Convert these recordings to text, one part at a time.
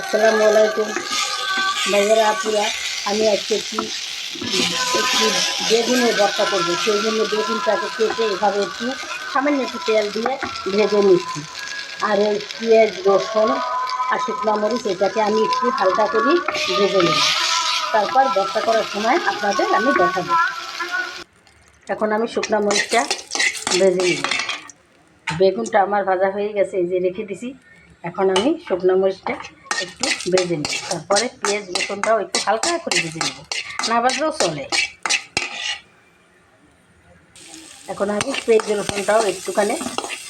আসসালামু আলাইকুম। ভাইয়েরা, আপুরা, আমি আজকে একটি একটি বেগুনের ভর্তা করব। সেই জন্য বেগুনটাকে কেটে এভাবে একটু সামান্য একটু তেল দিয়ে ভেজে নিচ্ছি। আর ওই পেঁয়াজ, রসুন আর শুকনো মরিচ, এটাকে আমি একটু হালকা করে ভেজে নেব। তারপর ভর্তা করার সময় আপনাদের আমি দেখাবো। এখন আমি শুকনো মরিচটা ভেজে নিব। বেগুনটা আমার ভাজা হয়ে গেছে, এই যে রেখে দিছি। এখন আমি শুকনো মরিচটা একটু ভেজে নিই। তারপরে পেঁয়াজ, রসুনটাও একটু হালকা করে ভেজে নেব। না বাজলেও চলে। এখন আমি পেঁয়াজ, রসুনটাও একটুখানি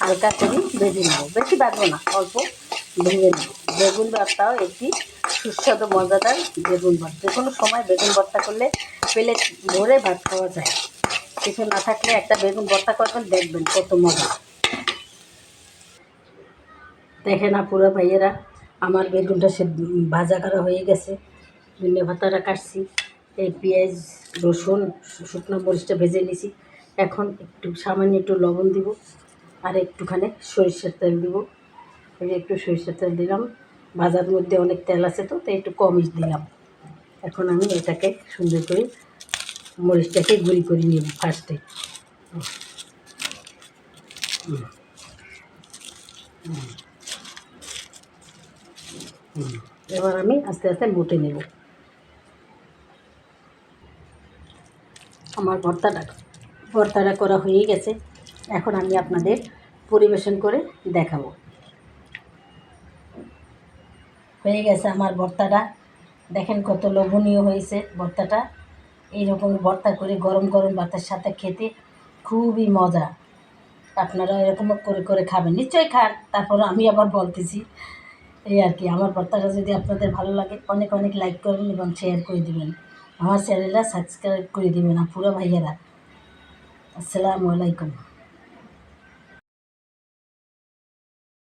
হালকা করে ভেজে নেব। বেশি বাজবো না, অল্প ভেজে নেব। বেগুন ভর্তাও একটি সুস্বাদু, মজাদার বেগুন ভর্তা যে কোনো সময় বেগুন ভর্তা করলে প্লেট ভরে ভাত খাওয়া যায়। কিছু না থাকলে একটা বেগুন ভর্তা করবেন, দেখবেন কত মজা। দেখে না পুরো ভাইয়েরা আমার বেগুনটা সে ভাজা করা হয়ে গেছে। ধনে ভাতাটা কাটছি, এই পেঁয়াজ, রসুন শুকনো মরিচটা ভেজে নিছি। এখন একটু সামান্য একটু লবণ দিব আর একটুখানি সরিষার তেল দিব। এই একটু সরিষার তেল দিলাম। ভাজার মধ্যে অনেক তেল আছে তো, তাই একটু কমই দিলাম। এখন আমি এটাকে সুন্দর করে মরিচটাকে গুঁড়ি করে নিব ফার্স্টে। এবার আমি আস্তে আস্তে মুটে নেব। আমার ভর্তাটা ভর্তাটা করা হয়ে গেছে। এখন আমি আপনাদের পরিবেশন করে দেখাবো। হয়ে গেছে আমার ভর্তাটা। দেখেন কত লোভনীয় হয়েছে ভর্তাটা। এইরকম ভর্তা করে গরম গরম ভাতের সাথে খেতে খুবই মজা। আপনারা এরকম করে করে খাবেন। নিশ্চয়ই খান, তারপর আমি আবার বলতেছি। এই আর কি, আমার বার্তাটা যদি আপনাদের ভালো লাগে, অনেক অনেক লাইক করবেন এবং শেয়ার করে দিবেন। আমার চ্যানেলটা সাবস্ক্রাইব করে দিবেন আপুরা ভাইয়েরা। আসসালামু আলাইকুম।